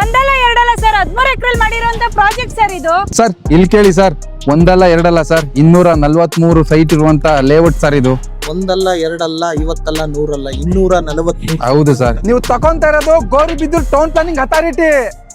ಒಂದಲ್ಲ ಎರಡಲ್ಲ ಸರ್ ಹದಿಮೂರು ಎಕರೆ ಮಾಡಿರೋಂತ ಪ್ರಾಜೆಕ್ಟ್ ಸರ್ ಇದು. ಸರ್ ಇಲ್ಲಿ ಕೇಳಿ ಸರ್ ಒಂದಲ್ಲ ಎರಡಲ್ಲ ಸರ್ ಇನ್ನೂರ ನಲ್ವತ್ಮೂರು ಸೈಟ್ ಇರುವಂತ ಲೇಔಟ್ ಸರ್ ಇದು. ಒಂದಲ್ಲ ಎರಡಲ್ಲ ಇವತ್ತಲ್ಲ ನೂರಲ್ಲ ಇನ್ನೂರ ನಲವತ್ತು ಹೌದು ಸರ್. ನೀವು ತಕೊಂತ ಇರೋದು town planning authority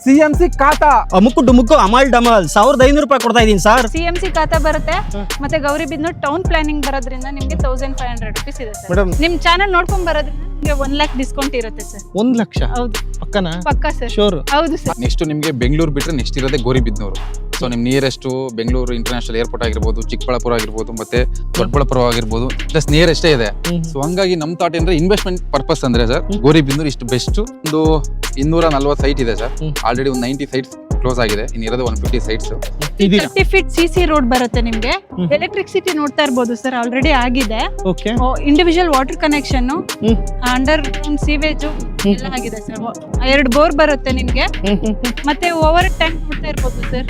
C M C khata. ಅಮುಕು ಡುಮುಕ್ Amal ಡಮಲ್ ಸಾವಿರದ ಐನೂರು ರೂಪಾಯಿ ಕೊಡ್ತಾ ಇದೀನಿ sir. C M C khata ಬರುತ್ತೆ ಮತ್ತೆ ಗೌರಿಬಿದ್ನೂರ್ ಟೌನ್ ಪ್ಲಾನಿಂಗ್ ಬರೋದ್ರಿಂದ ನಿಮ್ಗೆ ತೌಸಂಡ್ ಫೈವ್ ಹಂಡ್ರೆಡ್ ರುಪೀಸ್ ಇದೆ ಸರ್. ಮೇಡಮ್. ನಿಮ್ ಚಾನಲ್ ನೋಡ್ಕೊಂಡ್ ಬರೋದ್ರಿಂದ ಒನ್ ಲ್ಯಾಕ್ ಡಿಸ್ಕೌಂಟ್ ಇರುತ್ತೆ ಸರ್ ಒಂದ್ ಲಕ್ಷ? ಹೌದು. ಪಕ್ಕನ? ಪಕ್ಕಾ ಸರ್ ಶೋರ್ ಹೌದು ಸರ್ ನೆಕ್ಸ್ಟ್ ನಿಮಗೆ ಬೆಂಗಳೂರು ಬಿಟ್ರೆ ನೆಕ್ಸ್ಟ್ ಇರೋದೇ ಗೋರಿಬಿದ್ನೂರು. ಸೊ ನಿಮ್ ನಿಯರೆಸ್ಟ್ ಬೆಂಗಳೂರು ಇಂಟರ್ನ್ಯಾಷನಲ್ ಏರ್ಪೋರ್ಟ್ ಆಗಿರ್ಬೋದು ಚಿಕ್ಕಬಳ್ಳಾಪುರ ಆಗಿರ್ಬೋದು ಮತ್ತೆ ದೊಡ್ಡಬಳ್ಳಾಪುರ ಆಗಿರ್ಬೋದು ಪ್ಲಸ್ ನಿಯರೆಸ್ಟೇ ಇದೆ. ಸೊ ಹಂಗಾಗಿ ನಮ್ ಥಾಟ್ ಅಂದ್ರೆ ಇನ್ವೆಸ್ಟ್ಮೆಂಟ್ ಪರ್ಪಸ್ ಅಂದ್ರೆ ಸರ್ ಗೋರಿಬಿಂದು ಇಷ್ಟು ಬೆಸ್ಟ್ ಒಂದು ಇನ್ನೂರ ನಲ್ವತ್ತು ಸೈಟ್ ಇದೆ ಸರ್. ಆಲ್ರೆಡಿ ಒಂದು ನೈಂಟಿ ಸೈಟ್ಸ್ ಕ್ಲೋಸ್ ಆಗಿದೆ. ಇನ್ನು ಇರೋದು one fifty sites thirty feet C C road ಬರುತ್ತೆ ನಿಮ್ಗೆ. ಎಲೆಕ್ಟ್ರಿಸಿಟಿ ನೋಡ್ತಾ ಇರ್ಬೋದು ಸರ್ ಆಲ್ರೆಡಿ ಆಗಿದೆ. Okay individual water connection. Under sewage ಎಲ್ಲ ಆಗಿದೆ ಸರ್ ಎರಡು ಬೋರ್ ಬರುತ್ತೆ ನಿಮ್ಗೆ. ಮತ್ತೆ ಓವರ್ ಟ್ಯಾಂಕ್ ಬಿಡ್ತಾ ಇರ್ಬೋದು ಸರ್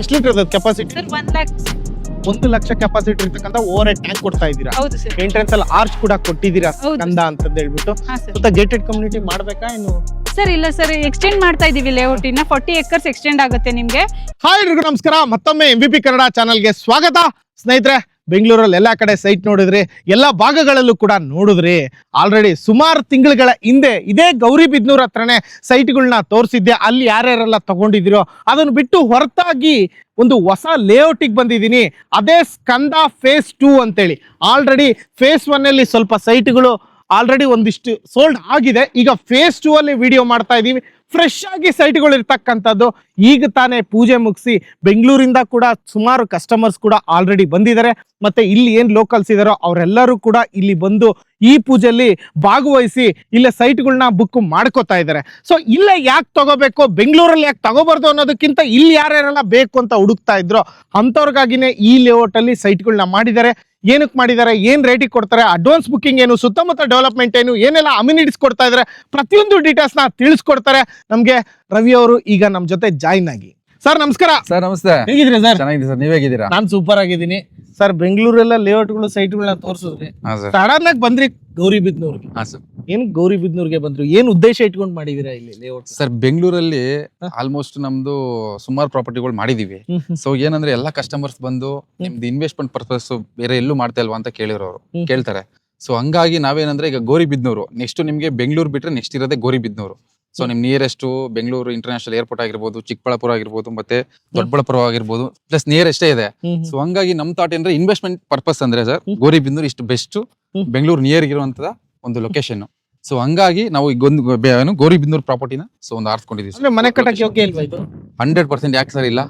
ಎಷ್ಟು litre capacity sir one lakh ಒಂದು ಲಕ್ಷ ಕೆಪಾಸಿಟಿ ಇರ್ತಕ್ಕಂತ ಓವರ್ ಟ್ಯಾಂಕ್ ಕೊಡ್ತಾ ಇದ್ದೀರಾ? ಹೌದು ಸರ್ ಎಂಟ್ರೆನ್ಸ್ ಅಲ್ಲಿ ಆರ್ಚ್ ಕೂಡ ಕೊಟ್ಟಿದ್ದೀರಾ. ಕಂದ ಅಂತ ಹೇಳ್ಬಿಟ್ಟು. ಸುತ್ತ ಗೇಟೆಡ್ ಕಮ್ಯುನಿಟಿ ಮಾಡ್ಬೇಕಾ ಇನ್ನು? ಸರ್ ಇಲ್ಲ ಸರ್ ಎಕ್ಸ್ಟೆಂಡ್ ಮಾಡ್ತಾ ಇದೀವಿ ಲೇಔಟ್ ಇನ್ನ. ಫಾರ್ಟಿ ಎಕರ್ಸ್ ಎಕ್ಸ್ಟೆಂಡ್ ಆಗುತ್ತೆ ನಿಮ್ಗೆ. ಹಾಯ್ ಎಲ್ರಿಗೂ ನಮಸ್ಕಾರ ಮತ್ತೊಮ್ಮೆ ಎಂ ಬಿ ಪಿ ಕನ್ನಡ ಚಾನಲ್ಗೆ ಸ್ವಾಗತ. ಸ್ನೇಹಿತರೆ ಬೆಂಗಳೂರಲ್ಲಿ ಎಲ್ಲ ಕಡೆ ಸೈಟ್ ನೋಡಿದ್ರಿ ಎಲ್ಲ ಭಾಗಗಳಲ್ಲೂ ಕೂಡ ನೋಡಿದ್ರಿ ಆಲ್ರೆಡಿ ಸುಮಾರು ತಿಂಗಳುಗಳ ಹಿಂದೆ ಇದೇ ಗೌರಿಬಿದ್ನೂರ್ ಹತ್ರನೇ ಸೈಟ್ಗಳನ್ನ ತೋರಿಸಿದ್ದೆ. ಅಲ್ಲಿ ಯಾರ್ಯಾರೆಲ್ಲ ತಗೊಂಡಿದ್ದೀರೋ ಅದನ್ನು ಬಿಟ್ಟು ಹೊರತಾಗಿ ಒಂದು ಹೊಸ ಲೇಔಟಿಗೆ ಬಂದಿದ್ದೀನಿ. ಅದೇ ಸ್ಕಂದ ಫೇಸ್ ಟೂ ಅಂತೇಳಿ. ಆಲ್ರೆಡಿ ಫೇಸ್ ಒನ್ನಲ್ಲಿ ಸ್ವಲ್ಪ ಸೈಟ್ಗಳು ಆಲ್ರೆಡಿ ಒಂದಿಷ್ಟು ಸೋಲ್ಡ್ ಆಗಿದೆ. ಈಗ ಫೇಸ್ ಟೂ ಅಲ್ಲಿ ವಿಡಿಯೋ ಮಾಡ್ತಾ ಇದ್ದೀವಿ. ಫ್ರೆಶ್ ಆಗಿ ಸೈಟ್ಗಳು ಇರ್ತಕ್ಕಂಥದ್ದು. ಈಗ ತಾನೇ ಪೂಜೆ ಮುಗಿಸಿ ಬೆಂಗಳೂರಿಂದ ಕೂಡ ಸುಮಾರು ಕಸ್ಟಮರ್ಸ್ ಕೂಡ ಆಲ್ರೆಡಿ ಬಂದಿದ್ದಾರೆ. ಮತ್ತೆ ಇಲ್ಲಿ ಏನು ಲೋಕಲ್ಸ್ ಇದಾರೋ ಅವರೆಲ್ಲರೂ ಕೂಡ ಇಲ್ಲಿ ಬಂದು ಈ ಪೂಜೆಯಲ್ಲಿ ಭಾಗವಹಿಸಿ ಇಲ್ಲೇ ಸೈಟ್ಗಳನ್ನ ಬುಕ್ ಮಾಡ್ಕೋತಾ ಇದ್ದಾರೆ. ಸೊ ಇಲ್ಲೇ ಯಾಕೆ ತಗೋಬೇಕು? ಬೆಂಗಳೂರಲ್ಲಿ ಯಾಕೆ ತಗೋಬಾರ್ದು ಅನ್ನೋದಕ್ಕಿಂತ ಇಲ್ಲಿ ಯಾರ್ಯಾರೆಲ್ಲ ಬೇಕು ಅಂತ ಹುಡುಕ್ತಾ ಇದ್ರು ಅಂಥವ್ರಿಗಾಗಿನೇ ಈ ಲೇಔಟ್ ಅಲ್ಲಿ ಸೈಟ್ಗಳನ್ನ ಮಾಡಿದ್ದಾರೆ. ಏನಕ್ಕೆ ಮಾಡಿದ್ದಾರೆ ಏನು ರೇಟಿಗೆ ಕೊಡ್ತಾರೆ ಅಡ್ವಾನ್ಸ್ ಬುಕ್ಕಿಂಗ್ ಏನು, ಸುತ್ತಮುತ್ತ ಡೆವಲಪ್ಮೆಂಟ್ ಏನು, ಏನೆಲ್ಲ ಅಮ್ಯುನಿಟೀಸ್ ಕೊಡ್ತಾ ಇದ್ದಾರೆ ಪ್ರತಿಯೊಂದು ಡೀಟೇಲ್ಸ್ನ ತಿಳಿಸ್ಕೊಡ್ತಾರೆ. ನಮಗೆ ರವಿ ಅವರು ಈಗ ನಮ್ಮ ಜೊತೆ ಜಾಯ್ನ್ ಆಗಿ. ಸರ್ ನಮಸ್ಕಾರ. ಸರ್ ನಮಸ್ತೆ. ಹೇಗಿದ್ರಿ ಸರ್? ಚೆನ್ನಾಗಿದೆ ಸರ್. ನೀವ್ ಹೇಗಿದ್ದೀರಾ? ನಾನ್ ಸೂಪರ್ ಆಗಿದ್ದೀನಿ. ಸರ್ ಬೆಂಗಳೂರೆಲ್ಲ ಲೇಔಟ್ಗಳು ಸೈಟ್ಗಳನ್ನ ತೋರಿಸಿದ್ರಿ. ಹಾ ಸರ್. ಸಡನ್ ಆಗಿ ಬಂದ್ರಿ ಗೌರಿಬಿದ್ನೂರ್ಗೆ ಹಾ ಸರ್. ಏನ್ ಗೌರಿಬಿದ್ನೂರ್ಗೆ ಬಂದ್ರು? ಏನ್ ಉದ್ದೇಶ ಇಟ್ಕೊಂಡು ಮಾಡಿದೀರಾ ಇಲ್ಲಿ ಲೇಔಟ್ ಸರ್ ಬೆಂಗಳೂರಲ್ಲಿ ಆಲ್ಮೋಸ್ಟ್ ನಮ್ದು ಸುಮಾರು ಪ್ರಾಪರ್ಟಿಗಳು ಮಾಡಿದೀವಿ. ಸೊ ಏನಂದ್ರೆ ಎಲ್ಲಾ ಕಸ್ಟಮರ್ಸ್ ಬಂದು ನಿಮ್ದು ಇನ್ವೆಸ್ಟ್ಮೆಂಟ್ ಪರ್ಪಸ್ ಬೇರೆ ಎಲ್ಲೂ ಮಾಡ್ತಾ ಇಲ್ವಾ ಅಂತ ಕೇಳಿರೋರು. ಕೇಳ್ತಾರೆ. ಸೊ ಹಂಗಾಗಿ ನಾವೇನಂದ್ರೆ ಈಗ ಗೋರಿಬಿದ್ನೂರು ನೆಕ್ಸ್ಟ್ ನಿಮ್ಗೆ ಬೆಂಗಳೂರು ಬಿಟ್ರೆ ನೆಕ್ಸ್ಟ್ ಇರೋದೇ ಗೋರಿಬಿದ್ನೂರು ಸೊ ನಿಮ್ ನಿಯರೆಸ್ಟ್ ಬೆಂಗಳೂರು ಇಂಟರ್ನ್ಯಾಷನಲ್ ಏರ್ಪೋರ್ಟ್ ಆಗಿರ್ಬೋದು ಚಿಕ್ಕಬಳ್ಳಾಪುರ ಆಗಿರ್ಬೋದು ಮತ್ತೆ ದೊಡ್ಡಬಳ್ಳಾಪುರ ಆಗಿರ್ಬೋದು ಪ್ಲಸ್ ನಿಯರೆಸ್ಟೇ ಇದೆ. ಸೊ ಹಂಗಾಗಿ ನಮ್ ಥಾಟ್ ಅಂದ್ರೆ ಇನ್ವೆಸ್ಟ್ಮೆಂಟ್ ಪರ್ಪಸ್ ಅಂದ್ರೆ ಸರ್ ಗೋರಿಬಿಂದೂರ್ ಇಷ್ಟು ಬೆಸ್ಟ್ ಬೆಂಗಳೂರು ನಿಯರ್ ಇರುವಂತ ಒಂದು ಲೊಕೇಶನ್ ಸೊ ಹಂಗಾಗಿ ನಾವು ಈಗ ಒಂದು ಏನು ಗೋರಿಬಿದ್ನೂರು ಪ್ರಾಪರ್ಟಿನ ಸೊ ಒಂದು ಆರ್ಸ್ಕೊಂಡಿದ್ದೀವಿ ಮನೆ ಕಟ್ಟಕ್ಕೆ ಹಂಡ್ರೆಡ್ ಪರ್ಸೆಂಟ್ ಯಾಕೆ ಸರ್ ಇಲ್ಲ?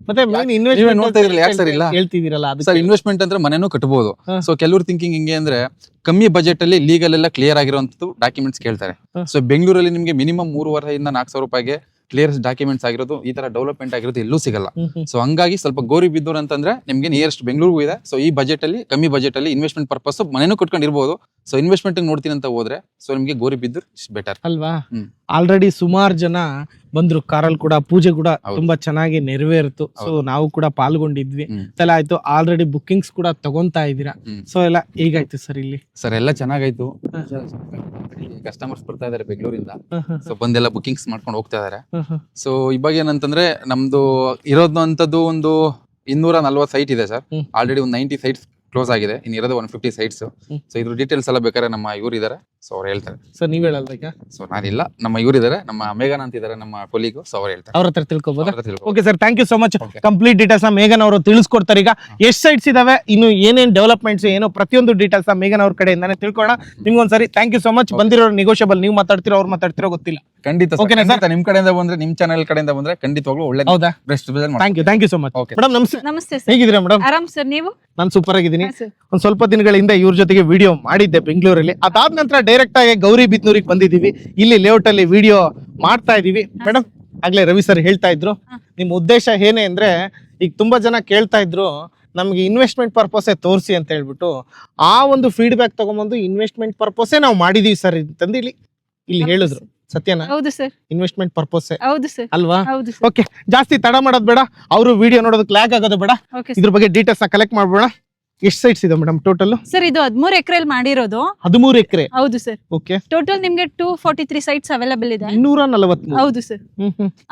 ಮತ್ತೆ ಮೇನ್ ನೀವೇ ನೋಡ್ತಾ ಇದ್ರಲ್ಲ, ಯಾಕ್ sir ಇಲ್ಲ? ಹೇಳ್ತಿದ್ದೀರಲ್ಲ ಸರ್ ಅದಕ್ಕೆ ಇನ್ವೆಸ್ಟ್ಮೆಂಟ್ ಅಂದ್ರೆ ಮನೆನೂ ಕಟ್ಟಬಹುದು ಹ. ಸೊ ಕೆಲವ್ರು ಥಿಂಕಿಂಗ್ ಹಿಂಗೆ ಅಂದ್ರೆ ಕಮ್ಮಿ ಬಜೆಟ್ ಅಲ್ಲಿ ಲೀಗಲ್ ಎಲ್ಲ ಕ್ಲಿಯರ್ ಆಗಿರುವಂತದ್ದು ಡಾಕ್ಯುಮೆಂಟ್ಸ್ ಕೇಳ್ತಾರೆ. ಸೊ ಬೆಂಗಳೂರಲ್ಲಿ ನಿಮಗೆ ಮಿನಿಮಮ್ ಮೂರುವರೆಯಿಂದ ನಾಲ್ಕು ಸಾವಿರ ರೂಪಾಯಿಗೆ ಕ್ಲಿಯರ್ ಡಾಕ್ಯುಮೆಂಟ್ಸ್ ಆಗಿರೋದು ಈ ತರ ಡೆವಲಪ್ಮೆಂಟ್ ಆಗಿರೋದು ಎಲ್ಲೂ ಸಿಗಲ್ಲ. ಸೊ ಹಂಗಾಗಿ ಸ್ವಲ್ಪ ಗೋರಿ ಬಿದ್ದೂರು ಅಂತಂದ್ರೆ ನಿಮಗೆ ನಿಯರೆಸ್ಟ್ ಬೆಂಗಳೂರಿಗೂ ಇದೆ ಸೊ ಈ ಬಜೆಟ್ ಅಲ್ಲಿ ಕಮ್ಮಿ ಬಜೆಟ್ ಅಲ್ಲಿ ಇನ್ವೆಸ್ಟ್ಮೆಂಟ್ ಪರ್ಪಸ್ ಮನೇನು ಕಟ್ಕೊಂಡಿರ್ಬೋದು ಸೊ ಇನ್ವೆಸ್ಟ್ಮೆಂಟ್ ನೋಡ್ತೀನಿ ಅಂತ ಹೋದ್ರೆ ಸೊ ನಿಮಗೆ ಗೋರಿ ಬಿದ್ದು ಬೆಟರ್ ಅಲ್ವಾ. ಆಲ್ರೆಡಿ ಸುಮಾರು ಜನ ಬಂದ್ರು ಕಾರಲ್ಲಿ ಕೂಡ ಪೂಜೆ ಕೂಡ ತುಂಬಾ ಚೆನ್ನಾಗಿ ನೆರವೇರಿತು. ಸೊ ನಾವು ಕೂಡ ಪಾಲ್ಗೊಂಡಿದ್ವಿ. ತಲೆ ಎಲ್ಲ ಆಯ್ತು ಆಲ್ರೆಡಿ ಬುಕ್ಕಿಂಗ್ಸ್ ಕೂಡ ತಗೊಂತಾ ಇದೀರಾ. ಸೊ ಎಲ್ಲ ಹೇಗಾಯ್ತು ಸರ್ ಇಲ್ಲಿ? ಸರ್ ಎಲ್ಲ ಚೆನ್ನಾಗಾಯ್ತು. ಕಸ್ಟಮರ್ಸ್ ಬರ್ತಾ ಇದಾರೆ ಬೆಂಗಳೂರಿಂದ. ಸೊ ಬಂದೆಲ್ಲ ಬುಕಿಂಗ್ಸ್ ಮಾಡ್ಕೊಂಡು ಹೋಗ್ತಾ ಇದಾರೆ. ಸೊ ಇವಾಗ ಏನಂತಂದ್ರೆ ನಮ್ದು ಇರೋದಂತದ್ದು ಒಂದು ಇನ್ನೂರ ನಲ್ವತ್ತು ಸೈಟ್ ಇದೆ ಸರ್. ಆಲ್ರೆಡಿ ಒಂದು ನೈಂಟಿ ಸೈಟ್ಸ್ ಕ್ಲೋಸ್ ಆಗಿದೆ. ಇನ್ನು ಇರೋದು ಒನ್ ಫಿಫ್ಟಿ ಸೈಟ್ಸ್. ಸೊ ಇದ್ರ ಡೀಟೇಲ್ಸ್ ಎಲ್ಲ ಬೇಕಾದ್ರೆ ನಮ್ಮ ಇವರು ಇದಾರೆ. ಸೊ ಅವ್ರು ಹೇಳ್ತಾರೆ. ಸರ್ ನೀವ್ ಹೇಳಲ್ಲ ಈಗ? ಸೊ ನಾನಿಲ್ಲ. ನಮ್ಮ ಇವರಿದ್ದಾರೆ ಇದಾರೆ ನಮ್ಮ ಮೇಘನ ಅಂತ ಇದಾರೆ ನಮ್ಮ ಕೊಲಿಗು ಸೊ ಅವ್ರು ಹೇಳ್ತಾರೆ. ಅವ್ರ ಹತ್ರ ತಿಳ್ಕೊಬೋದಾ? ಅವ್ರ ತಿಳ್ಕೊ. Okay sir thank you so much Okay. Complete ಡೀಟೇಲ್ಸ್ನ ಮೇಘನ್ ಅವರು ತಿಳಿಸ್ಕೊಡ್ತಾರೆ. ಈಗ ಎಷ್ಟು ಸೈಟ್ಸ್ ಇದಾವೆ? ಇನ್ನು ಏನೇನ್ ಡೆವಲಪ್ಮೆಂಟ್ಸ್ ಏನೋ ಪ್ರತಿಯೊಂದು ಡೀಟೇಲ್ಸ್ನ ಮೇಘನ್ ಅವ್ರ ಕಡೆಯಿಂದಾನೆ ತಿಳ್ಕೊಳ್ಳೋಣ ನಿಮ್ಗೊಂದ್ಸರಿ ಥ್ಯಾಂಕ್ ಯು ಸೊ ಮಚ್ ಬಂದಿರೋ ನೆಗೋಷಿಯಬಲ್ ನೀವು ಮಾತಾಡ್ತಿರೋ ಅವ್ರು ಮಾತಾಡ್ತಿರೋ ಗೊತ್ತಿಲ್ಲ. ಖಂಡಿತ sir. Sir? ಖಂಡಿತ ನಿಮ್ ಕಡೆಯಿಂದ ಬಂದ್ರೆ ನಿಮ್ ಚಾನೆಲ್ ಕಡೆಯಿಂದ ಬಂದ್ರೆ ಖಂಡಿತವಾಗ್ಲೂ ಒಳ್ಳೆ ಹೌದಾ? Best thank you thank you so much Okay. Madam ನಮಸ್ತೆ ನಮಸ್ತೆ ಸರ್ ಹೇಗಿದ್ದೀರಾ ಮೇಡಮ್ ಆರಾಮ್ ಸರ್ ನೀವು? ನಾನು ಸೂಪರ್ ಆಗಿದ್ದೀನಿ. ಹಾ, ಒಂದ್ ಸ್ವಲ್ಪ ದಿನಗಳಿಂದ ಇವ್ರ ಜೊತೆಗೆ ವಿಡಿಯೋ ಮಾಡಿದ್ದೆ ಬೆಂಗಳೂರಲ್ಲಿ. ಅದಾದ ನಂತರ ಡೈರೆಕ್ಟ್ ಆಗಿ ಗೌರಿ ಬಿತ್ನೂರಿಗೆ ಬಂದಿದ್ದೀವಿ. ಇಲ್ಲಿ ಲೇಔಟ್ ಅಲ್ಲಿ ವಿಡಿಯೋ ಮಾಡ್ತಾ ಇದೀವಿ ಮೇಡಮ್ ಆಗ್ಲೇ ರವಿ ಸರ್ ಹೇಳ್ತಾ ಇದ್ರು. ನಿಮ್ಮ ನಿಮ್ ಉದ್ದೇಶ ಏನೇ ಅಂದ್ರೆ ಈಗ ತುಂಬಾ ಜನ ಕೇಳ್ತಾ ಇದ್ರು ನಮ್ಗೆ ಇನ್ವೆಸ್ಟ್ಮೆಂಟ್ ಪರ್ಪಸೇ ತೋರಿಸಿ ಅಂತ ಹೇಳ್ಬಿಟ್ಟು ಆ ಒಂದು ಫೀಡ್ಬ್ಯಾಕ್ ತಗೊಂಬಂದು ಇನ್ವೆಸ್ಟ್ಮೆಂಟ್ ಪರ್ಪಸೇ ನಾವು ಮಾಡಿದೀವಿ ಸರ್ ಅಂತಂದು ಇಲ್ಲಿ ಇಲ್ಲಿ ಹೇಳಿದ್ರು ಸತ್ಯನಾ? ಹೌದು ಸರ್ ಇನ್ವೆಸ್ಟ್ಮೆಂಟ್ ಪರ್ಪಸ್ ಹೌದು ಸರ್ ಅಲ್ವಾ? ಓಕೆ ಜಾಸ್ತಿ ತಡ ಮಾಡೋದು ಬೇಡ. ಅವರು ವಿಡಿಯೋ ನೋಡೋದಕ್ಕೆ ಲ್ಯಾಕ್ ಆಗೋದು ಬೇಡ. ಇದ್ರ ಬಗ್ಗೆ ಡೀಟೇಲ್ಸ್ ಕಲೆಕ್ಟ್ ಮಾಡ್ಬೋಣ ಎಷ್ಟು ಸೈಟ್ಸ್ ಇದೆ ಮೇಡಮ್ ಟೋಟಲ್ ಸರ್ ಇದು ಹದಿಮೂರು ಎಕರೆ ಮಾಡಿರೋದು. ಹದಿಮೂರು ಎಕರೆ? ಹೌದು ಸರ್ ಓಕೆ ಟೋಟಲ್ ನಿಮ್ಗೆ two forty three sites available ಇದೆ. ಇನ್ನೂರ ನಲವತ್ತು ಹೌದು ಸರ್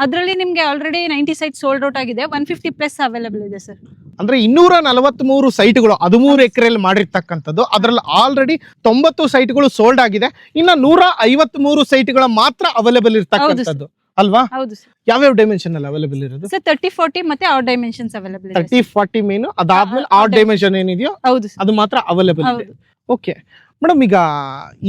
ಅದರಲ್ಲಿ ನಿಮ್ಗೆ already ninety site sold out ಆಗಿದೆ. ಒನ್ ಫಿಫ್ಟಿ ಪ್ಲಸ್ ಅವೈಲೇಬಲ್ ಇದೆ ಸರ್ ಅಂದ್ರೆ ಇನ್ನೂರ ನಲವತ್ಮೂರು ಸೈಟ್ಗಳು ಹದಿಮೂರು ಎಕರೆಯಲ್ಲಿ ಮಾಡಿರ್ತಕ್ಕಂಥದ್ದು. ಅದರಲ್ಲಿ ಆಲ್ರೆಡಿ ತೊಂಬತ್ತು ಸೈಟ್ಗಳು ಸೋಲ್ಡ್ ಆಗಿದೆ. ಇನ್ನ ನೂರ ಐವತ್ ಮೂರು ಸೈಟ್ಗಳ ಮಾತ್ರ ಅವೈಲೇಬಲ್ ಇರ್ತಕ್ಕಂಥದ್ದು. ಅಲ್ವಾ? ಹೌದು ಸರ್. ಯಾವ್ಯಾವ ಡೈಮೆನ್ಷನ್ ಅಲ್ಲಿ ಅವೈಲೇಬಲ್ ಇರೋದು? ಸರ್ ತರ್ಟಿ ಫೋರ್ಟಿ ಮತ್ತೆ ಔಟ್ ಡೈಮೆನ್ಷನ್ಸ್ ಅವೈಲೇಬಲ್ ಇದೆ ತರ್ಟಿ ಫಾರ್ಟಿ ಮೇನು ಅದಾದ್ಮೇಲೆ ಆ, ಡೈಮೆನ್ಷನ್ ಏನಿದೆಯೋ ಹೌದು ಸರ್. ಅದು ಮಾತ್ರ ಅವೈಲೇಬಲ್ ಇದೆ. ಓಕೆ ಮೇಡಮ್ ಈಗ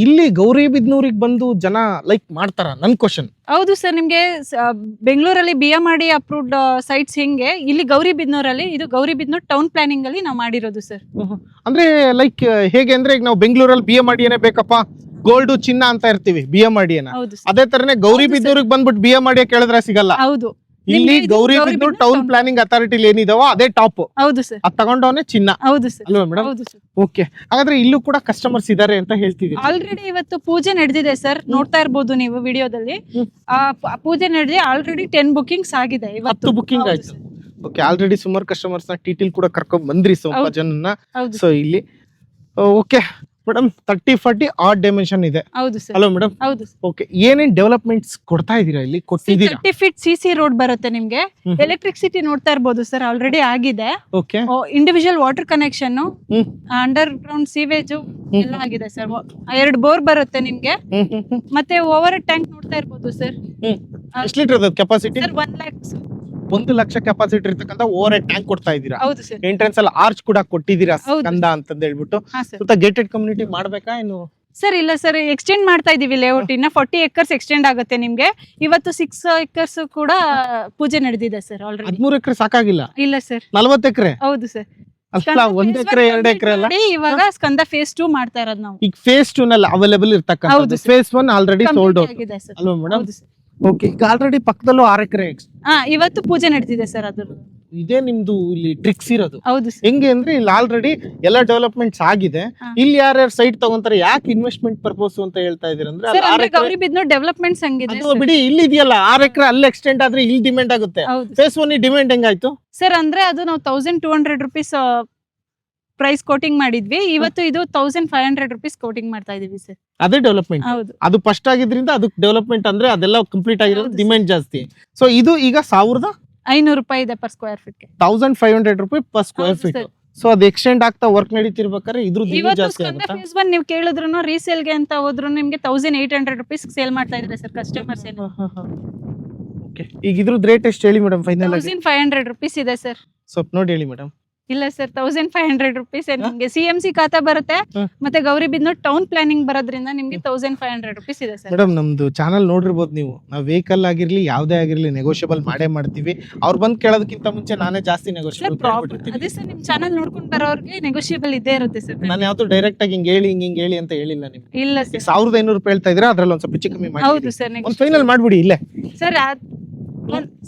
ಇಲ್ಲಿ ಗೌರಿಬಿದ್ನೂರಿಗೆ ಬಂದು ಜನ ಲೈಕ್ ಮಾಡ್ತಾರ? ನನ್ ಕ್ವಶನ್ ಹೌದು ಸರ್ ನಿಮ್ಗೆ ಸ- ಬೆಂಗಳೂರಲ್ಲಿ ಬಿ ಎಂ ಮಾಡಿ ಅಪ್ರೂವ್ಡ್ ಸೈಟ್ಸ್ ಹಿಂಗೆ? ಇಲ್ಲಿ ಗೌರಿಬಿದ್ನೂರಲ್ಲಿ ಇದು ಗೌರಿಬಿದ್ನೂರ್ ಟೌನ್ ಪ್ಲಾನಿಂಗ್ ಅಲ್ಲಿ ನಾವು ಮಾಡಿರೋದು ಸರ್. ಅಂದ್ರೆ ಲೈಕ್ ಹೇಗೆ ಅಂದ್ರೆ ಈಗ ನಾವು ಬೆಂಗಳೂರಲ್ಲಿ ಬಿ ಎಂ ಏನೇ ಬೇಕಪ್ಪ? ಗೋಲ್ಡ್ ಚಿನ್ನ ಅಂತ ಇರ್ತೀವಿ ಬಿ ಎಂ ಅಡಿಯನ್ನ ಅದೇ ತರನೇ ಗೌರಿಬಿದ್ನೂರಿಗೆ ಬಂದ್ಬಿಟ್ಟು ಬಿ ಎಂ ಅಡಿಯ ಕೇಳಿದ್ರೆ ಸಿಗಲ್ಲ. ಹೌದು. ಇಲ್ಲಿ Gauri Gauribidanur town planning authority ಏನಿದಾವ ಅದೇ ಟಾಪ್. ಹೌದು ಸರ್. ಅದ್ ತಗೊಂಡವನೇ ಚಿನ್ನ. ಹೌದು ಸರ್. ಅಲ್ವಾ ಮೇಡಮ್ ಹೌದು ಸರ್. ಓಕೆ ಹಾಗಾದ್ರೆ ಇಲ್ಲೂ ಕೂಡ ಕಸ್ಟಮರ್ಸ್ ಇದಾರೆ ಅಂತ ಹೇಳ್ತೀವಿ ಆಲ್ರೆಡಿ ಇವತ್ತು ಪೂಜೆ ನಡೆದಿದೆ ಸರ್. ನೋಡ್ತಾ ಇರ್ಬೋದು ನೀವು ವಿಡಿಯೋದಲ್ಲಿ. ಆ ಪೂಜೆ ನಡೆದಿ ಆಲ್ರೆಡಿ ಟೆನ್ ಬುಕಿಂಗ್ಸ್ ಆಗಿದೆ ಇವತ್ತು. ಹತ್ತು ಬುಕಿಂಗ್ ಆಯ್ತು. ಓಕೆ ಆಲ್ರೆಡಿ ಸುಮಾರು ಕಸ್ಟಮರ್ಸ್ನ ಟಿಟಿಲ್ ಕೂಡ ಕರ್ಕೊಂಡ್ ಬಂದ್ರಿ ಸ್ವಲ್ಪ ಜನ ಜನನ ಸೊ ಇಲ್ಲಿ ಓಕೆ ಮೇಡಮ್ ತರ್ಟಿ ಫಾರ್ಟಿ ಆರ್ಟ್ ಡೈಮೆನ್ಷನ್ ಇದೆ. ಹೌದು ಸರ್ ಹಲೋ ಮೇಡಮ್ ಹೌದು ಓಕೆ ಏನೇನ್ ಡೆವಲಪ್ಮೆಂಟ್ಸ್ ಕೊಡ್ತಾ ಇದೀರಾ ಇಲ್ಲಿ? ಕೊಟ್ಟಿದ್ದೀರಾ? Thirty feet C C road ಬರುತ್ತೆ ನಿಮ್ಗೆ. ಎಲೆಕ್ಟ್ರಿಸಿಟಿ ನೋಡ್ತಾ ಇರ್ಬೋದು ಸರ್ ಆಲ್ರೆಡಿ ಆಗಿದೆ. Okay individual water connection. Underground sewage ಎಲ್ಲ ಆಗಿದೆ ಸರ್ ಎರಡು ಬೋರ್ ಬರುತ್ತೆ ನಿಮ್ಗೆ. ಮತ್ತೆ ಓವರ್ ಟ್ಯಾಂಕ್ ನೋಡ್ತಾ ಇರ್ಬೋದು ಸರ್ ಎಷ್ಟು litre capacity sir one lakhs ಒಂದು ಲಕ್ಷ ಕೆಪಾಸಿಟಿ ಇರ್ತಕ್ಕಂಥ ಓವರ್ ಟ್ಯಾಂಕ್ ಕೊಡ್ತಾ ಇದೀರಾ ಹೌದು ಸರ್ ಎಂಟ್ರೆನ್ಸ್ ಅಲ್ಲಿ ಆರ್ಚ್ ಕೂಡ ಕೊಟ್ಟಿದ್ದೀರಾ ಹೌದು. ಕಂದ ಅಂತಂದ್ ಹೇಳ್ಬಿಟ್ಟು? ಹಾ ಸರ್ ಸುತ್ತ ಗೇಟೆಡ್ ಕಮ್ಯುನಿಟಿ ಮಾಡ್ಬೇಕಾ ಇನ್ನು ಸರ್ ಇಲ್ಲ ಸರ್ ಎಕ್ಸ್ಟೆಂಡ್ ಮಾಡ್ತಾ ಇದೀವಿ ಲೇಔಟ್ ಇನ್ನ. ಫಾರ್ಟಿ ಎಕರ್ಸ್ ಎಕ್ಸ್ಟೆಂಡ್ ಆಗುತ್ತೆ ನಿಮ್ಗೆ. ಇವತ್ತು ಸಿಕ್ಸ್ ಎಕರ್ಸ್ ಕೂಡ ಪೂಜೆ ನಡೆದಿದೆ ಸರ್ ಆಲ್ರೆಡಿ ಹದಿಮೂರು ಎಕರೆ ಸಾಕಾಗಿಲ್ಲ? ಇಲ್ಲ ಸರ್ ನಲ್ವತ್ತು ಎಕರೆ? ಹೌದು ಸರ್ ಅಲ್ಲ ಒಂದ್ ಎಕರೆ ಎರಡು ಎಕರೆ ಅಲ್ಲ? ಇವಾಗ ಸ್ಕಂದ ಫೇಸ್ ಟೂ ಮಾಡ್ತಾ ಇರೋದು ನಾವು. ಈಗ ಫೇಸ್ ಟೂ ನಲ್ಲಿ ಅವೈಲೇಬಲ್ ಇರ್ತಕ್ಕಂಥ ಹೌದು sir. Phase one already sold out ಆಗಿದೆ ಸರ್ ಅಲ್ವಾ ಮೇಡಮ್ ಹೌದು ಸರ್ ಓಕೆ ಈಗ ಆಲ್ರೆಡಿ ಪಕ್ಕದಲ್ಲೂ ಆರ್ ಎಕರೆ ಹಾ ಇವತ್ತು ಪೂಜೆ ನಡೀತಿದೆ ಸರ್ ಅದು. ಇದೇ ನಿಮ್ದು ಇಲ್ಲಿ ಟ್ರಿಕ್ಸ್ ಇರೋದು. ಹೌದು ಸರ್. ಹೆಂಗೆ ಅಂದ್ರೆ ಇಲ್ಲಿ ಆಲ್ರೆಡಿ ಎಲ್ಲ ಡೆವಲಪ್ಮೆಂಟ್ಸ್ ಆಗಿದೆ. ಇಲ್ಲಿ ಯಾರ್ಯಾರು ಸೈಟ್ ತಗೊಂತಾರೆ ಯಾಕೆ ಇನ್ವೆಸ್ಟ್ಮೆಂಟ್ ಪರ್ಪಸ್ ಅಂತ ಹೇಳ್ತಾ ಇದೀರ ಅಂದ್ರೆ ಅಲ್ಲಿ ಸರ್ ಅಂದ್ರೆ ಗೌರಿಬಿದ್ನೂರ್ ಡೆವಲಪ್ಮೆಂಟ್ಸ್ ಹಂಗಿದೆ ಅದು ಬಿಡಿ ಇಲ್ಲಿ ಇದೆಯಲ್ಲ ಆರ್ ಎಕರೆ ಅಲ್ಲಿ ಎಕ್ಸ್ಟೆಂಡ್ ಆದ್ರೆ ಇಲ್ಲಿ ಡಿಮ್ಯಾಂಡ್ ಆಗುತ್ತೆ. ಹೌದು. ಫೇಸ್ ಒನ್ ಡಿಮ್ಯಾಂಡ್ ಹೆಂಗಾಯ್ತು? ಸರ್ ಅಂದ್ರೆ ಅದು ನಾವು thousand two hundred rupees price quoting ಮಾಡಿದ್ವಿ. ಇವತ್ತು ಇದು thousand five hundred rupees quoting ಮಾಡ್ತಾ ಇದೀವಿ ಸರ್. ಅದೇ ಡೆವಲಪ್ಮೆಂಟ್ ಹೌದು. ಅದು ಫಸ್ಟ್ ಆಗಿದ್ರಿಂದ ಅದಕ್ಕೆ ಡೆವಲಪ್ಮೆಂಟ್ ಅಂದ್ರೆ ಅದೆಲ್ಲ ಕಂಪ್ಲೀಟ್ ಆಗಿರೋದು ಡಿಮ್ಯಾಂಡ್ ಜಾಸ್ತಿ. ಸೊ ಇದು ಈಗ ಸಾವಿರದ ಐನೂರು ರೂಪಾಯಿ ಇದೆ per square ಫೀಟ್ಗೆ thousand five hundred rupees per square feet. So ಅದು ಎಕ್ಸ್ಟೆಂಡ್ ಆಗ್ತಾ ವರ್ಕ್ ನಡೀತಿರ್ಬೇಕಾದ್ರೆ ಇದ್ರ ಜಾಸ್ತಿ ಆಗುತ್ತಾ? ನೀವು ಕೇಳಿದ್ರು ರೀಸೇಲ್ಗೆ ಅಂತ ಹೋದ್ರು ನಿಮ್ಗೆ thousand eight hundred rupees sale ಮಾಡ್ತಾ ಇದ್ದಾರೆ ಸರ್ ಕಸ್ಟಮರ್ಸ್ ಏನು. ಓಕೆ ಈಗ ಇದ್ರದ್ದು ರೇಟ್ ಎಷ್ಟು ಹೇಳಿ madam final thousand five hundred rupees ಇದೆ ಸರ್. ಸ್ವಲ್ಪ ನೋಡಿ ಹೇಳಿ ಮೇಡಮ್ ಇಲ್ಲ sir thousand five hundred rupees ನಿಮ್ಗೆ ಸಿ ಎಂ ಸಿ ಖಾತಾ ಬರುತ್ತೆ. ಮತ್ತೆ ಗೌರಿ ಬಿದ್ನೂರ್ ಟೌನ್ ಪ್ಲಾನಿಂಗ್ ಬರೋದ್ರಿಂದ ನಿಮ್ಗೆ ತೌಸಂಡ್ ಫೈವ್ ಹಂಡ್ರೆಡ್ ರುಪೀಸ್ ಇದೆ ಸರ್. ಮೇಡಮ್ ನಮ್ದು ಚಾನಲ್ ನೋಡಿರ್ಬೋದು ನೀವು. ನಾವು ವೆಹಿಕಲ್ ಆಗಿರ್ಲಿ ಯಾವ್ದೇ ಆಗಿರ್ಲಿ ನೆಗೋಷಿಯಬಲ್ ಮಾಡೇ ಮಾಡ್ತೀವಿ. ಅವ್ರು ಬಂದ್ ಕೇಳೋದಕ್ಕಿಂತ ಮುಂಚೆ ನಾನೇ ಜಾಸ್ತಿ ನೆಗೋಷಿಯಬಲ್ ಅದೇ ಸರ್ ನಿಮ್ ಚಾನಲ್ ನೋಡ್ಕೊಂಡು ಬರೋರ್ಗೆ ನೆಗೋಷಿಯಬಲ್ ಇದ್ದೇ ಇರುತ್ತೆ ಸರ್. ನಾನು ಯಾವ್ದು ಡೈರೆಕ್ಟ್ ಆಗಿ ಹಿಂಗ್ ಹೇಳಿ ಹಿಂಗ್ ಹಿಂಗ್ ಹೇಳಿ ಅಂತ ಹೇಳಿಲ್ಲ ನಿಮ್ಗೆ. ಇಲ್ಲ ಸರ್. ಸಾವಿರದ ಐನೂರು ರೂಪಾಯಿ ಹೇಳ್ತಾ ಇದ್ರೆ ಅದ್ರಲ್ಲಿ ಒಂದ್ ಸ್ವಲ್ಪ ಹೆಚ್ಚು ಕಮ್ಮಿ ಮಾಡಿ ಹೌದು ಸರ್ ಒಂದ್ ಫೈನಲ್ ಮಾಡ್ಬಿಡಿ ಇಲ್ಲೇ. ಸರ್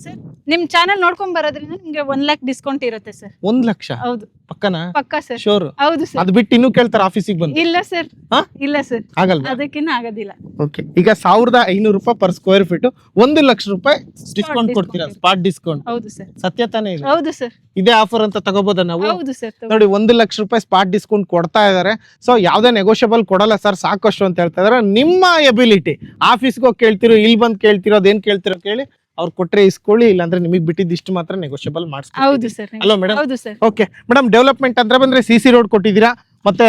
ಸರ್ ನಿಮ್ ಚಾನಲ್ ನೋಡ್ಕೊಂಡ್ ಬರೋದ್ರಿಂದ ನಿಮ್ಗೆ ಒನ್ ಲ್ಯಾಕ್ ಡಿಸ್ಕೌಂಟ್ ಇರುತ್ತೆ ಸರ್. ಒಂದ್ ಲಕ್ಷ? ಹೌದು. ಪಕ್ಕನಾ? ಪಕ್ಕಾ ಸರ್. ಶೋರ್ ಹೌದು ಸರ್. ಅದ್ ಬಿಟ್ಟು ಇನ್ನೂ ಕೇಳ್ತಾರೆ ಆಫೀಸಿಗೆ ಬಂದು. ಇಲ್ಲ ಸರ್. ಹಾ? ಇಲ್ಲ ಸರ್. ಆಗಲ್ಲ ಅದಕ್ಕಿನ್ನ ಆಗೋದಿಲ್ಲ. ಓಕೆ ಈಗ ಸಾವಿರದ ಐನೂರು ರೂಪಾಯಿ ಪರ್ ಸ್ಕ್ವೇರ್ ಫೀಟ್ ಒಂದು ಲಕ್ಷ ರೂಪಾಯಿ ಡಿಸ್ಕೌಂಟ್ discount ಕೊಡ್ತೀರಾ? ಸ್ಪಾಟ್ ಡಿಸ್ಕೌಂಟ್ ಹೌದು ಸರ್. ಸತ್ಯ ತಾನೇ ಇದೆ? ಹೌದು ಸರ್. ಇದೇ ಆಫರ್ ಅಂತ ತಗೋಬೋದ ನಾವು? ಹೌದು ಸರ್ ನೋಡಿ ಒಂದು ಲಕ್ಷ ರೂಪಾಯಿ ಸ್ಪಾಟ್ ಡಿಸ್ಕೌಂಟ್ ಕೊಡ್ತಾ ಇದಾರೆ. ಸೊ ಯಾವ್ದೇ ನೆಗೋಷಿಯಬಲ್ ಕೊಡಲ್ಲ ಸರ್ ಸಾಕಷ್ಟು ಅಂತ ಹೇಳ್ತಾ ಇದಾರೆ. ನಿಮ್ಮ ಎಬಿಲಿಟಿ ಆಫೀಸ್ಗೆ ಹೋಗಿ ಕೇಳ್ತಿರೋ ಇಲ್ಲಿ ಬಂದು ಕೇಳ್ತಿರೋ ಅದೇನ್ ಕೇಳ್ತಿರೋ ಕೇಳಿ. ಅವ್ರು ಕೊಟ್ರೆ ಇಸ್ಕೊಳ್ಳಿ ಇಲ್ಲಾಂದ್ರೆ ನಿಮಗೆ ಬಿಟ್ಟಿದ್ದಿಷ್ಟು ಮಾತ್ರ ನೆಗೋಷಿಯಬಲ್ ಹೌದು ಮಾಡಿಸ್ಕೊಳ್ತೀವಿ ಸರ್ ಅಲ್ವಾ ಮೇಡಮ್ ಹೌದು ಸರ್ ಓಕೆ ಮೇಡಮ್ ಡೆವಲಪ್ಮೆಂಟ್ ಅಂದ್ರೆ ಬಂದ್ರೆ ಸಿ ಸಿ ರೋಡ್ ಕೊಟ್ಟಿದ್ದೀರಾ? ಮತ್ತೆ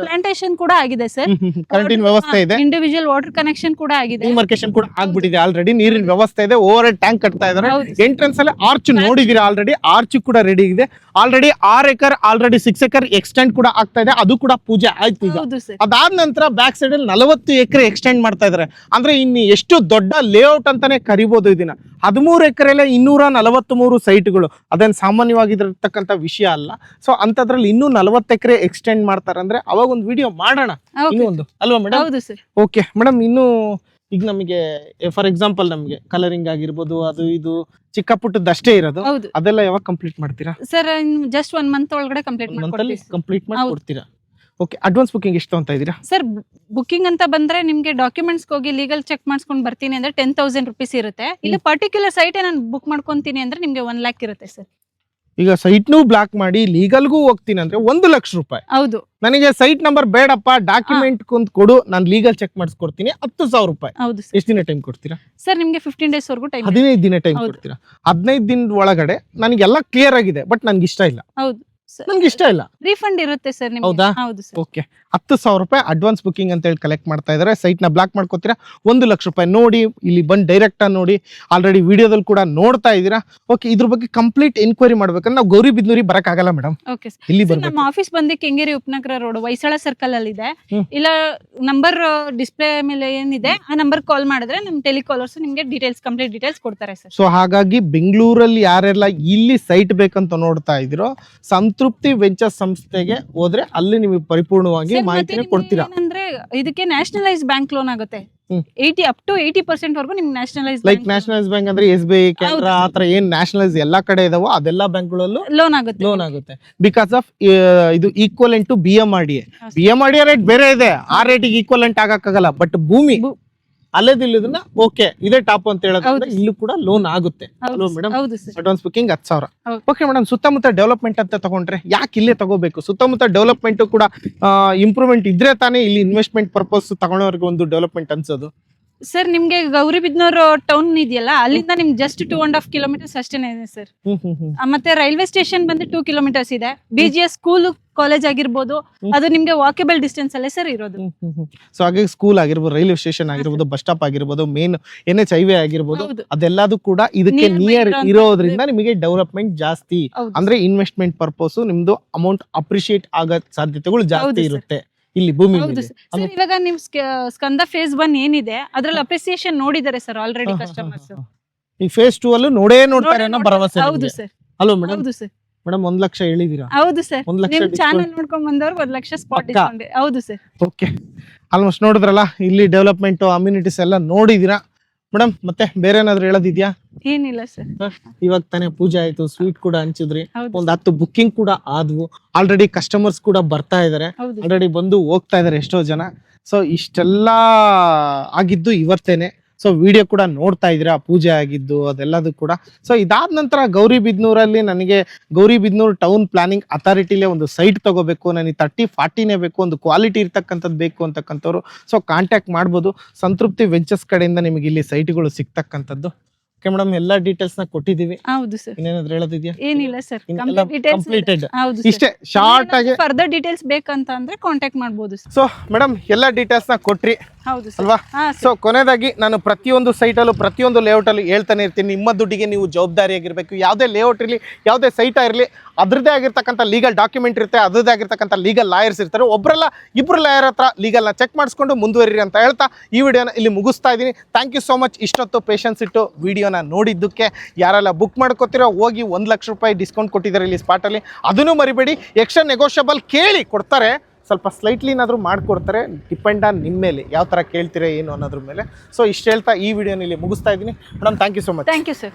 ಪ್ಲಾಂಟೇಶನ್ ಕೂಡ ಆಗಿದೆ ಸರ್ ಕರೆಂಟಿನ ವ್ಯವಸ್ಥೆ ಇದೆ. ಇಂಡಿವಿಜುವಲ್ ವಾಟರ್ ಕನೆಕ್ಷನ್ ಕೂಡ ಆಗಿದೆ. ಡಿಮಾರ್ಕೇಶನ್ ಕೂಡ ಆಗ್ಬಿಟ್ಟಿದೆ ಆಲ್ರೆಡಿ ನೀರಿನ ವ್ಯವಸ್ಥೆ ಇದೆ. ಓವರ್ ಟ್ಯಾಂಕ್ ಕಟ್ತಾ ಇದಾರೆ. ಎಂಟ್ರೆನ್ಸ್ ಅಲ್ಲಿ ಆರ್ಚ್ ನೋಡಿದೀರಾ ಆಲ್ರೆಡಿ ಆರ್ಚ್ ಕೂಡ ರೆಡಿ ಇದೆ. Already R acre already six acre extend ಕೂಡ ಆಗ್ತಾ ಇದೆ. ಅದು ಕೂಡ ಪೂಜೆ ಆಯ್ತು ಈಗ. ಅದಾದ ನಂತರ ಬ್ಯಾಕ್ ಸೈಡ್ ಅಲ್ಲಿ ನಲವತ್ತು ಎಕರೆ ಎಕ್ಸ್ಟೆಂಡ್ ಮಾಡ್ತಾ ಇದಾರೆ. ಅಂದ್ರೆ ಇನ್ನು ಎಷ್ಟು ದೊಡ್ಡ ಲೇಔಟ್ ಅಂತಾನೆ ಕರಿಬಹುದು ಇದನ್ನ ಹದಿಮೂರು ಎಕರೆಲೆ ಇನ್ನೂರ ನಲವತ್ತ್ ಮೂರು ಸೈಟ್ಗಳು ಅದೇನು ಸಾಮಾನ್ಯವಾಗಿರತಕ್ಕಂಥ ವಿಷಯ ಅಲ್ಲ. ಸೊ ಅಂತದ್ರಲ್ಲಿ ಇನ್ನೂ ನಲವತ್ತು ಎಕರೆ ಎಕ್ಸ್ಟೆಂಡ್ ಮಾಡ್ತಾರೆ ಅಂದ್ರೆ ಅವಾಗ ಒಂದು ವಿಡಿಯೋ ಮಾಡೋಣ ಇನ್ನೊಂದು. ಅಲ್ವಾ ಮೇಡಮ್ ಹೌದು ಸರ್ ಓಕೆ ಮೇಡಮ್ ಇನ್ನು ಈಗ ನಮಗೆ ಫಾರ್ ಎಕ್ಸಾಂಪಲ್ ನಮಗೆ ಕಲರಿಂಗ್ ಆಗಿರ್ಬೋದು ಅದು ಇದು ಚಿಕ್ಕ ಪುಟ್ಟದ್ದು ಅಷ್ಟೇ ಇರೋದು. ಹೌದು. ಅದೆಲ್ಲ ಯಾವಾಗ ಕಂಪ್ಲೀಟ್ ಮಾಡ್ತೀರಾ? ಸರ್ ಜಸ್ಟ್ ಒನ್ ಮಂತ್ ಒಳಗಡೆ ಕಂಪ್ಲೀಟ್ ಮಂತಲ್ಲಿ ಕಂಪ್ಲೀಟ್ ಮಾಡಿ ಹೌದು. ಕೊಡ್ತೀರಾ? ಓಕೆ ಅಡ್ವಾನ್ಸ್ ಬುಕಿಂಗ್ ಎಷ್ಟು ಅಂತ ಇದ್ದೀರಾ? ಸರ್ ಬುಕಿಂಗ್ ಅಂತ ಬಂದ್ರೆ ನಿಮ್ಗೆ ಡಾಕ್ಯುಮೆಂಟ್ಸ್ ಹೋಗಿ ಲೀಗಲ್ ಚೆಕ್ ಮಾಡ್ಸ್ಕೊಂಡ್ ಬರ್ತೀನಿ ಅಂದ್ರೆ ಟೆನ್ ತೌಸಂಡ್ ರುಪೀಸ್ ಇರುತ್ತೆ. ಇಲ್ಲ ಪರ್ಟಿಕ್ಯುಲರ್ ಸೈಟ್ ನಾನು ಬುಕ್ ಮಾಡ್ಕೊಂತೀನಿ ಅಂದ್ರೆ ನಿಮ್ಗೆ ಒನ್ ಲ್ಯಾಕ್ ಇರುತ್ತೆ ಸರ್ ಈಗ ಸೈಟ್ನೂ ಬ್ಲಾಕ್ ಮಾಡಿ ಲೀಗಲ್ಗೂ ಹೋಗ್ತೀನಿ ಅಂದ್ರೆ ಒಂದು ಲಕ್ಷ ರೂಪಾಯಿ. ಹೌದು. ನನಗೆ ಸೈಟ್ ನಂಬರ್ ಬೇಡಪ್ಪ ಡಾಕ್ಯುಮೆಂಟ್ ಕುಂತ್ ಕೊಡು ನಾನು ಲೀಗಲ್ ಚೆಕ್ ಮಾಡಿಸ್ಕೊಡ್ತೀನಿ ಹತ್ತು ಸಾವಿರ ರೂಪಾಯಿ. ಹೌದು ಎಷ್ಟು ದಿನ ಟೈಮ್ ಕೊಡ್ತೀರಾ? ಸರ್ ನಿಮಗೆ ಫಿಫ್ಟೀನ್ ಡೇಸ್ ವರೆಗೂ ಟೈಮ್ ಹದಿನೈದು ದಿನ ಟೈಮ್ ಕೊಡ್ತೀರಾ? ಹದಿನೈದು ದಿನದ ಒಳಗಡೆ ನನಗೆಲ್ಲ ಕ್ಲಿಯರ್ ಆಗಿದೆ ಬಟ್ ನನ್ಗೆ ಇಷ್ಟ ಇಲ್ಲ. ಹೌದು. ನನ್ಗೆ ಇಷ್ಟ ಇಲ್ಲ. ರೀಫಂಡ್ ಇರುತ್ತೆ ಸರ್ ನಿಮ್ಗೆ. ಹೌದಾ? ಹೌದು ಸರ್. ಓಕೆ. ಹತ್ತು ಸಾವಿರ ರೂಪಾಯಿ ಅಡ್ವಾನ್ಸ್ ಬುಕಿಂಗ್ ಅಂತ ಹೇಳಿ ಕಲೆಕ್ಟ್ ಮಾಡ್ತಾ ಇದ್ದಾರೆ ನ ಬ್ಲಾಕ್ ಮಾಡ್ಕೋತೀರಾ? ಒಂದು ಲಕ್ಷ ರೂಪಾಯಿ ನೋಡಿ ಇಲ್ಲಿ ಬಂದು ಡೈರೆಕ್ಟ್ ಆಗಿ ನೋಡಿ ಆಲ್ರೆಡಿ ವಿಡಿಯೋದಲ್ಲಿ ಕೂಡ ನೋಡ್ತಾ ಇದ್ದೀರಾ? ಓಕೆ ಇದ್ರ ಬಗ್ಗೆ ಕಂಪ್ಲೀಟ್ ಎನ್ಕ್ವೈರಿ ಮಾಡ್ಬೇಕಂದ್ರೆ ನಾವು ಗೌರಿ ಬಿದ್ನೂರಿ ಬರಕ್ಕಾಗಲ್ಲ ಮೇಡಮ್ ಓಕೆ ಸರ್ ಇಲ್ಲಿ ಸರ್, ಬರ್ಬೇಕು. ನಮ್ಮ ಆಫೀಸ್ ಬಂದು ಕೆಂಗೇರಿ ಉಪನಗರ ರೋಡ್ ಹೊಯ್ಸಳ ಸರ್ಕಲ್ ಅಲ್ಲಿ ಇದೆ. ಹ್ಮ್. ಇಲ್ಲ ನಂಬರ್ ಡಿಸ್ಪ್ಲೇ ಮೇಲೆ ಏನಿದೆ ಆ ನಂಬರ್ ಕಾಲ್ ಮಾಡಿದ್ರೆ ನಮ್ ಟೆಲಿಕಾಲರ್ಸ್ ನಿಮ್ಗೆ ಡೀಟೇಲ್ಸ್ ಕಂಪ್ಲೀಟ್ ಡೀಟೇಲ್ಸ್ ಕೊಡ್ತಾರೆ ಸರ್ ಸೊ ಹಾಗಾಗಿ ಬೆಂಗಳೂರಲ್ಲಿ ಯಾರೆಲ್ಲ ಇಲ್ಲಿ ಸೈಟ್ ಬೇಕಂತ ನೋಡ್ತಾ ಇದ್ದೀರೋ ಸಂತೃಪ್ತಿ ವೆಂಚರ್ ಸಂಸ್ಥೆಗೆ ಹೋದ್ರೆ ಅಲ್ಲಿ ನಿಮಗೆ ಪರಿಪೂರ್ಣವಾಗಿ ಮಾಹಿತಿ ಮಾಹಿತಿನ ಕೊಡ್ತೀರಾ? ಅಂದ್ರೆ ಇದಕ್ಕೆ ನ್ಯಾಷನಲೈಸ್ ಬ್ಯಾಂಕ್ ಲೋನ್ ಆಗುತ್ತೆ. Eighty up to eighty percent ವರೆಗೂ ನಿಮ್ಗೆ ನ್ಯಾಷನಲೈಸ್ ಲೈಕ್ ನ್ಯಾಷನಲೈಸ್ ಬ್ಯಾಂಕ್ ಅಂದ್ರೆ ಎಸ್ ಬಿ ಐ ಕೆನರಾ ತರ ಏನ್ ನ್ಯಾಷನಲೈಸ್ ಎಲ್ಲಾ ಕಡೆ ಇದಾವೋ ಅದೆಲ್ಲಾ ಬ್ಯಾಂಕ್ಗಳಲ್ಲೂ ಲೋನ್ ಆಗುತ್ತೆ ಲೋನ್ ಆಗುತ್ತೆ. ಬಿಕಾಸ್ ಆಫ್ ಇದು equivalent to B M R D B M R D rate ಬೇರೆ ಇದೆ. ಆ ರೇಟಿಗೆ ಈಕ್ವಲೆಂಟ್ ಆಗಕ್ಕಾಗಲ್ಲ. ಬಟ್ ಭೂಮಿ ಅಲ್ಲದಿಲ್ಲದನ್ನ ಓಕೆ ಇದೇ ಟಾಪ್ ಅಂತ ಹೇಳೋದ್ರಿಂದ. ಇಲ್ಲೂ ಕೂಡ ಲೋನ್ ಆಗುತ್ತೆ. ಹೌದು ಮೇಡಮ್ ಹೌದು ಸರ್. ಅಡ್ವಾನ್ಸ್ ಬುಕಿಂಗ್ ಹತ್ತು ಸಾವಿರ. ಹೌದು. ಓಕೆ ಮೇಡಮ್ ಸುತ್ತಮುತ್ತ ಡೆವಲಪ್ಮೆಂಟ್ ಅಂತ ತಗೊಂಡ್ರೆ ಯಾಕೆ ಇಲ್ಲೇ ತಗೋಬೇಕು? ಸುತ್ತಮುತ್ತ ಡೆವಲಪ್ಮೆಂಟ್ ಕೂಡ ಇಂಪ್ರೂವ್ಮೆಂಟ್ ಇದ್ರೆ ತಾನೇ ಇಲ್ಲಿ ಇನ್ವೆಸ್ಟ್ಮೆಂಟ್ ಪರ್ಪಸ್ ತಗೊಳೋರ್ಗೆ ಒಂದು ಡೆವಲಪ್ಮೆಂಟ್ ಅನ್ಸೋದು. ಸರ್ ನಿಮ್ಗೆ ಗೌರಿಬಿದ್ನೂರು ಟೌನ್ ಇದೆಯಲ್ಲ ಅಲ್ಲಿಂದ ನಿಮ್ಗೆ just two and half kilometres ಅಷ್ಟೇನೆ ಇದೆ ಸರ್ ಮತ್ತೆ ರೈಲ್ವೆ ಸ್ಟೇಷನ್ ಬಂದು ಟೂ ಕಿಲೋಮೀಟರ್ಸ್ ಇದೆ. B G S school college ಆಗಿರ್ಬೋದು. ಅದು ನಿಮ್ಗೆ ವಾಕೇಬಲ್ ಡಿಸ್ಟೆನ್ಸ್ ಅಲ್ಲೇ ಸರ್ ಇರೋದು. ಸೊ ಹಾಗೆ ಸ್ಕೂಲ್ ಆಗಿರ್ಬೋದು ರೈಲ್ವೆ ಸ್ಟೇಷನ್ ಆಗಿರ್ಬೋದು ಬಸ್ ಸ್ಟಾಪ್ ಆಗಿರ್ಬೋದು ಮೇನ್ ಎನ್ ಎಚ್ ಹೈವೇ ಆಗಿರ್ಬೋದು ಅದೆಲ್ಲದು ಕೂಡ ಇದಕ್ಕೆ ನಿಯರ್ ಇರೋದ್ರಿಂದ ನಿಮಗೆ ಡೆವಲಪ್ಮೆಂಟ್ ಜಾಸ್ತಿ. ಅಂದ್ರೆ ಇನ್ವೆಸ್ಟ್ಮೆಂಟ್ ಪರ್ಪಸ್ ನಿಮ್ದು ಅಮೌಂಟ್ ಅಪ್ರಿಶಿಯೇಟ್ ಆಗ ಸಾಧ್ಯತೆಗಳು ಜಾಸ್ತಿ ಇರುತ್ತೆ. ಇಲ್ಲಿ ಭೂಮಿ ಹೌದು ಮೇಲೆ. ಸರ್. ಇವಾಗ ನಿಮ್ ಸ್ಕ- ಸ್ಕಂದ ಫೇಸ್ ಒನ್ ಏನಿದೆ ಅದ್ರಲ್ಲಿ ಅಪ್ರಿಸಿಯೇಷನ್ ನೋಡಿದ್ದಾರೆ ಸರ್ ಆಲ್ರೆಡಿ ಹಾ, ಹಾ, ಹಾ, ಕಸ್ಟಮರ್ಸ್ ಹಾ. ಈ ಫೇಸ್ ಟೂ ಅಲ್ಲೂ ನೋಡೇ ನೋಡ್ತಾರೆ ಅನ್ನೋ ಭರವಸೆ ಹೌದು ಸರ್. ಹಲೋ ಮೇಡಮ್ ಹೌದು ಸರ್. ಮೇಡಮ್ ಒಂದ್ ಲಕ್ಷ ಹೇಳಿದೀರಾ? ಹೌದು ಸರ್. ಒಂದ್ ಲಕ್ಷ ನಿಮ್ ಚಾನಲ್ ನೋಡ್ಕೊಂಡ್ ಬಂದವ್ರಿಗೆ ಒಂದ್ ಲಕ್ಷ ಸ್ಪಾಟ್ ಪಕ್ಕಾ. ಡಿಸ್ಕೌಂಟ್ ಹೌದು ಸರ್. ಓಕೆ ಆಲ್ಮೋಸ್ಟ್ ನೋಡಿದ್ರಲ್ಲ ಇಲ್ಲಿ ಡೆವಲಪ್ಮೆಂಟ್ ಅಮ್ಯುನಿಟೀಸ್ ಎಲ್ಲ ನೋಡಿದೀರಾ? ಮೇಡಮ್ ಮತ್ತೆ ಬೇರೆ ಏನಾದ್ರು ಹೇಳೋದಿದ್ಯಾ? ಏನಿಲ್ಲ ಸರ್ ಇವಾಗ ತಾನೇ ಪೂಜೆ ಆಯ್ತು ಸ್ವೀಟ್ ಕೂಡ ಹಂಚಿದ್ರಿ. ಹೌದು ಒಂದ್ ಹತ್ತು ಬುಕ್ಕಿಂಗ್ ಕೂಡ ಆದ್ವು. ಆಲ್ರೆಡಿ ಕಸ್ಟಮರ್ಸ್ ಕೂಡ ಬರ್ತಾ ಇದಾರೆ. ಹೌದು ಆಲ್ರೆಡಿ ಬಂದು ಹೋಗ್ತಾ ಇದಾರೆ ಎಷ್ಟೋ ಜನ. ಸೊ ಇಷ್ಟೆಲ್ಲ ಆಗಿದ್ದು ಇವತ್ತೇನೆ. ಸೊ ವಿಡಿಯೋ ಕೂಡ ನೋಡ್ತಾ ಇದ್ದೀರಾ? ಪೂಜೆ ಆಗಿದ್ದು, ಅದೆಲ್ಲದೂ ಕೂಡ. ಸೊ ಇದಾದ ನಂತರ ಗೌರಿ ಬಿದ್ನೂರಲ್ಲಿ ನನಗೆ ಗೌರಿ ಬಿದ್ನೂರು ಟೌನ್ ಪ್ಲಾನಿಂಗ್ ಅಥಾರಿಟಿಲೇ ಒಂದು ಸೈಟ್ ತಗೋಬೇಕು, ನನಗೆ ತರ್ಟಿ ಫಾರ್ಟಿನೇ ಬೇಕು, ಒಂದು ಕ್ವಾಲಿಟಿ ಇರ್ತಕ್ಕಂಥದ್ದು ಬೇಕು ಅಂತಕ್ಕಂಥವ್ರು. ಸೊ ಕಾಂಟ್ಯಾಕ್ಟ್ ಮಾಡ್ಬೋದು. ಸಂತೃಪ್ತಿ ವೆಂಚರ್ಸ್ ಕಡೆಯಿಂದ ನಿಮಗೆ ಇಲ್ಲಿ ಸೈಟ್ಗಳು ಸಿಗ್ತಕ್ಕಂಥದ್ದು. ಓಕೆ ಮೇಡಮ್ ಎಲ್ಲಾ ಡೀಟೇಲ್ಸ್ನ ಕೊಟ್ಟಿದೀವಿ ಹೌದು ಸರ್ ಇನ್ನೇನಾದ್ರೂ ಹೇಳೋದಿದ್ಯಾ? ಏನಿಲ್ಲ ಸರ್ ಕಂಪ್ಲೀಟೆಡ್ ಹೌದು ಇಷ್ಟೇ ಶಾರ್ಟ್ ಆಗಿ ಫರ್ದರ್ ಡೀಟೇಲ್ಸ್ ಬೇಕಂತ ಅಂದ್ರೆ ಕಾಂಟ್ಯಾಕ್ಟ್ ಮಾಡ್ಬೋದು ಸರ್ ಸೊ ಮೇಡಮ್ ಎಲ್ಲಾ ಡೀಟೇಲ್ಸ್ನ ಕೊಟ್ರಿ. ಹೌದು ಅಲ್ವಾ? ಸೊ ಕೊನೆಯದಾಗಿ ನಾನು ಪ್ರತಿಯೊಂದು ಸೈಟಲ್ಲೂ ಪ್ರತಿಯೊಂದು ಲೇಔಟಲ್ಲೂ ಹೇಳ್ತಾನೆ ಇರ್ತೀನಿ. ನಿಮ್ಮ ದುಡ್ಡಿಗೆ ನೀವು ಜವಾಬ್ದಾರಿಯಾಗಿರ್ಬೇಕು. ಯಾವ್ದೇ ಲೇಔಟ್ ಇರಲಿ ಯಾವುದೇ ಸೈಟ್ ಇರಲಿ ಅದರದ್ದೇ ಆಗಿರ್ತಕ್ಕಂಥ ಲೀಗಲ್ ಡಾಕ್ಯುಮೆಂಟ್ ಇರುತ್ತೆ, ಅದರದ್ದೇ ಆಗಿರ್ತಕ್ಕಂಥ ಲೀಗಲ್ ಲಾಯರ್ಸ್ ಇರ್ತಾರೆ. ಒಬ್ಬರಲ್ಲ ಇಬ್ಬರು ಲಾಯರ್ ಹತ್ರ ಲೀಗಲ್ನ ಚೆಕ್ ಮಾಡಿಸ್ಕೊಂಡು ಮುಂದುವರಿರಿ ಅಂತ ಹೇಳ್ತಾ ಈ ವಿಡಿಯೋನ ಇಲ್ಲಿ ಮುಗಿಸ್ತಾ ಇದ್ದೀನಿ. ಥ್ಯಾಂಕ್ ಯು ಸೋ ಮಚ್ ಇಷ್ಟೊತ್ತು ಪೇಷನ್ಸ್ ಇಟ್ಟು ವಿಡಿಯೋನ ನೋಡಿದ್ದಕ್ಕೆ ಯಾರೆಲ್ಲ ಬುಕ್ ಮಾಡ್ಕೊತಿರೋ ಹೋಗಿ ಒಂದು ಲಕ್ಷ ರೂಪಾಯಿ ಡಿಸ್ಕೌಂಟ್ ಕೊಟ್ಟಿದ್ದಾರೆ ಇಲ್ಲಿ ಸ್ಪಾಟಲ್ಲಿ ಅದನ್ನು ಮರಿಬೇಡಿ. ಎಕ್ಸ್ಟ್ರಾ ನೆಗೋಷಿಯಬಲ್ ಕೇಳಿ ಕೊಡ್ತಾರೆ. ಸ್ವಲ್ಪ ಸ್ಲೈಟ್ಲಿ ಏನಾದರೂ ಮಾಡಿಕೊಡ್ತಾರೆ. ಡಿಪೆಂಡ್ ಆನ್ ನಿಮ್ಮ ಮೇಲೆ. ಯಾವ ಥರ ಕೇಳ್ತೀರಾ, ಏನು ಅನ್ನೋದ್ರ ಮೇಲೆ. ಸೊ ಇಷ್ಟು ಹೇಳ್ತಾ ಈ ವಿಡಿಯೋನ ಇಲ್ಲಿ ಮುಗಿಸ್ತಾ ಇದ್ದೀನಿ. Madam thank you so much thank you sir